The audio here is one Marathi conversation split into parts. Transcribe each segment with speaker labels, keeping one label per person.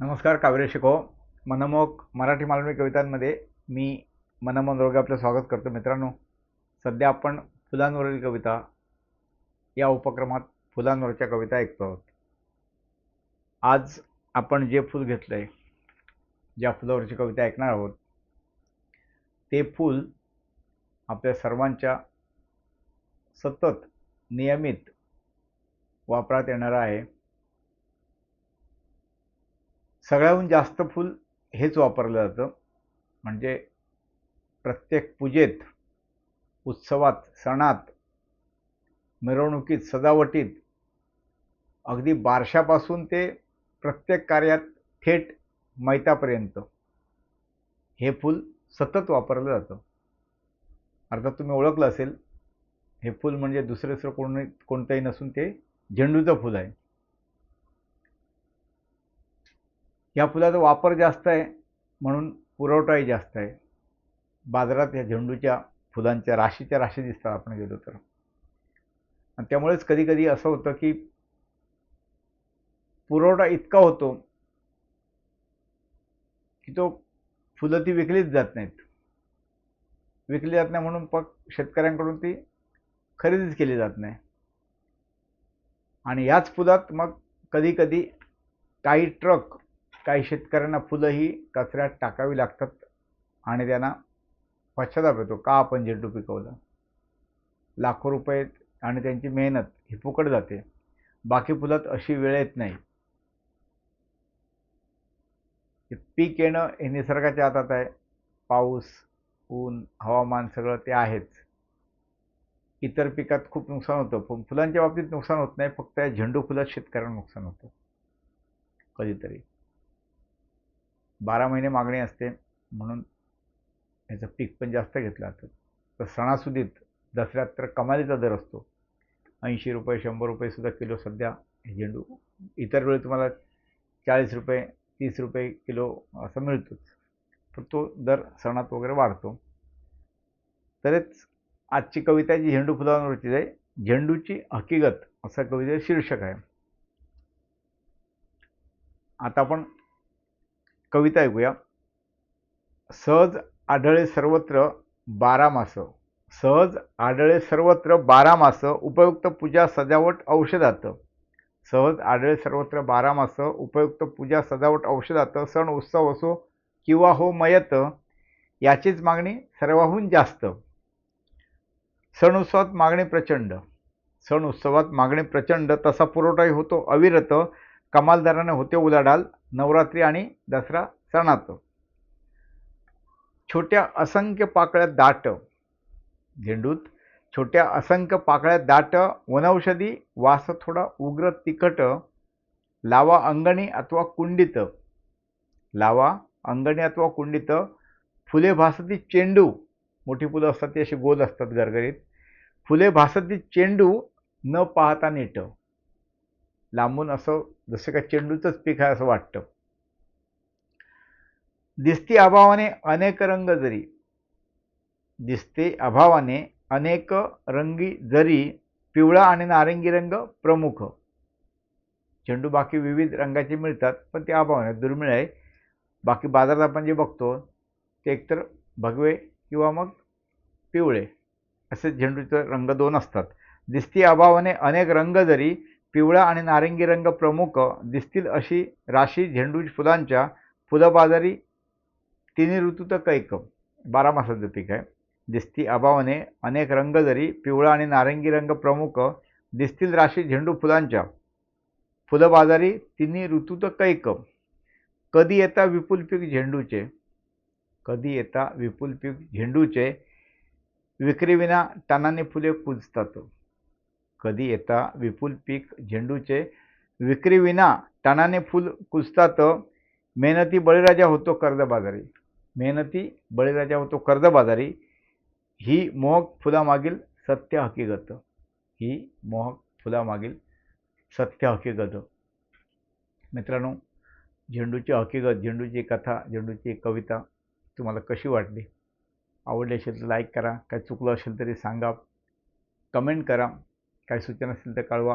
Speaker 1: नमस्कार काव्य शिको. मनमोहक मराठी मालमी कवितांमध्ये मी मनमोहन रोगे आपलं स्वागत करतो मित्रांनो. सध्या आपण फुलांवरील कविता या उपक्रमात फुलांवरच्या कविता ऐकतो आहोत. आज आपण जे फूल घेतलं आहे ज्या फुलावरची कविता ऐकणार आहोत ते फूल आपल्या सर्वांच्या सतत नियमित वापरात येणारं आहे. सगळ्याहून जास्त फूल हेच वापरलं जातं. म्हणजे प्रत्येक पूजेत उत्सवात सणात मिरवणुकीत सजावटीत अगदी बारशापासून ते प्रत्येक कार्यात थेट मैतापर्यंत हे फूल सतत वापरलं जातं. अर्थात तुम्ही ओळखलं असेल हे फूल म्हणजे दुसरं दुसरं कोण कोणतंही नसून ते झेंडूचं फूल आहे. या फुलाचा वापर जास्त आहे म्हणून पुरवठाही जास्त आहे. बाजारात या झेंडूच्या फुलांच्या राशीच्या राशी दिसतात आपण गेलो तर. आणि त्यामुळेच कधी कधी असं होतं की पुरवठा इतका होतो की तो फुलं ती विकलीच जात नाहीत. विकली जात नाही म्हणून मग शेतकऱ्यांकडून ती खरेदीच केली जात नाही. आणि याच फुलात मग कधी कधी काही ट्रक काही शेतकऱ्यांना फुलंही कचऱ्यात टाकावी लागतात आणि त्यांना पश्चाताप येतो. का आपण झेंडू पिकवलं? लाखो रुपये आणि त्यांची मेहनत ही फुकट जाते. बाकी फुलात अशी वेळ येत नाही. पीक येणं हे निसर्गाच्या हातात आहे. पाऊस ऊन हवामान सगळं ते आहेच. इतर पिकात खूप नुकसान होतं. पण फुलांच्या बाबतीत नुकसान होत नाही. फक्त या झेंडू फुलात शेतकऱ्यांना नुकसान होतं. कधीतरी. बारा महिने मागणी असते म्हणून याचं पीक पण जास्त घेतलं जातं. तर सणासुदीत दसऱ्यात तर कमालीचा दर असतो. ऐंशी रुपये शंभर रुपयेसुद्धा किलो सध्या हे झेंडू इतर वेळी तुम्हाला चाळीस रुपये तीस रुपये किलो असं मिळतोच. तर तो दर सणात वगैरे वाढतो. तरीच आजची कविता जी झेंडू फुलांवरची आहे झेंडूची हकीकत असं कवितेचं शीर्षक आहे. आता आपण कविता ऐकूया. सहज आढळे सर्वत्र बारा मास. सहज आढळे सर्वत्र बारा मास उपयुक्त पूजा सजावट औषधात. सहज आढळे सर्वत्र बारा मास उपयुक्त पूजा सजावट औषधात सण उत्सव असो किंवा हो मयत याचीच मागणी सर्वाहून जास्त. सण उत्सवात मागणी प्रचंड. सण उत्सवात मागणी प्रचंड तसा पुरवठाही होतो. अविरत कमाल दराने होते उलाढाल नवरात्री आणि दसरा सणात छोट्या असंख्य पाकळ्यात दाट झेंडूत छोट्या असंख्य पाकळ्यात दाट वनौषधी वास थोडा उग्र तिखट लावा अंगणी अथवा कुंडीत. लावा अंगणी अथवा कुंडीत फुले भासती चेंडू मोठी फुलं असतात ती अशी गोल असतात गरगरीत फुले भासती चेंडू न पाहता नीट. लांबून असं जसं का चेंडूचंच पीक आहे असं वाटतं. दिसती अभावाने अनेक रंग जरी दिसते अभावाने अनेक रंगी जरी पिवळा आणि नारंगी रंग प्रमुख. चेंडू बाकी विविध रंगाचे मिळतात पण ते अभावाने दुर्मिळ आहे. बाकी बाजारात आपण जे बघतो ते एकतर भगवे किंवा मग पिवळे असे झेंडूचे रंग दोन असतात. दिसती अभावाने अनेक रंग जरी पिवळा आणि नारंगी रंग प्रमुख दिसतील अशी राशी झेंडू फुलांच्या फुलबाजारी तिन्ही ऋतूत कैक. बारामासाचं पीक आहे. दिसती अभावाने अनेक रंग जरी पिवळा आणि नारंगी रंग प्रमुख दिसतील राशी झेंडू फुलांच्या फुलबाजारी तिन्ही ऋतूत कैक. कधी येता विपुल पीक झेंडूचे? कधी येता विपुल पीक झेंडूचे? विक्रीविना टनाने फुले कुजतात. कधी येता विपुल पीक झेंडूचे? विक्रीविना टणाने फुल कुजतात. मेहनती बळीराजा होतो कर्जबाजारी मेहनती बळीराजा होतो कर्जबाजारी ही मोहक फुलामागील सत्य हकीकत. ही मोहक फुलामागील सत्य हकीकत. मित्रांनो झेंडूची हकीकत झेंडूची कथा झेंडूची कविता तुम्हाला कशी वाटली? आवडली असेल तर लाईक करा. काय चुकलं असेल तरी सांगा. कमेंट करा. काही सूचना असतील तर कळवा.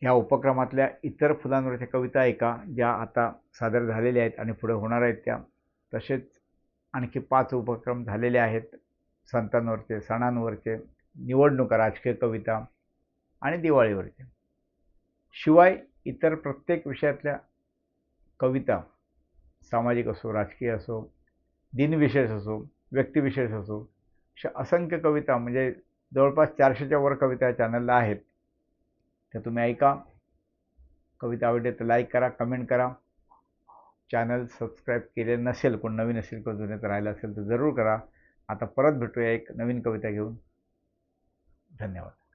Speaker 1: ह्या उपक्रमातल्या इतर फुलांवरच्या कविता ऐका ज्या आता सादर झालेल्या आहेत आणि पुढे होणार आहेत त्या. तसेच आणखी पाच उपक्रम झालेले आहेत. संतांवरचे सणांवरचे निवडणुका राजकीय कविता आणि दिवाळीवरचे. शिवाय इतर प्रत्येक विषयातल्या कविता सामाजिक असो राजकीय असो दिनविशेष असो व्यक्तिविशेष असो अशा असंख्य कविता म्हणजे जवळपास चारशेच्या वर कविता चॅनलला आहेत. त्या तुम्ही ऐका. कविता आवडली तर लाईक करा कमेंट करा. चॅनल सबस्क्राईब केले नसेल कोण नवीन असेल किंवा तर राहिलं असेल तर जरूर करा. आता परत भेटूया एक नवीन कविता घेऊन. धन्यवाद.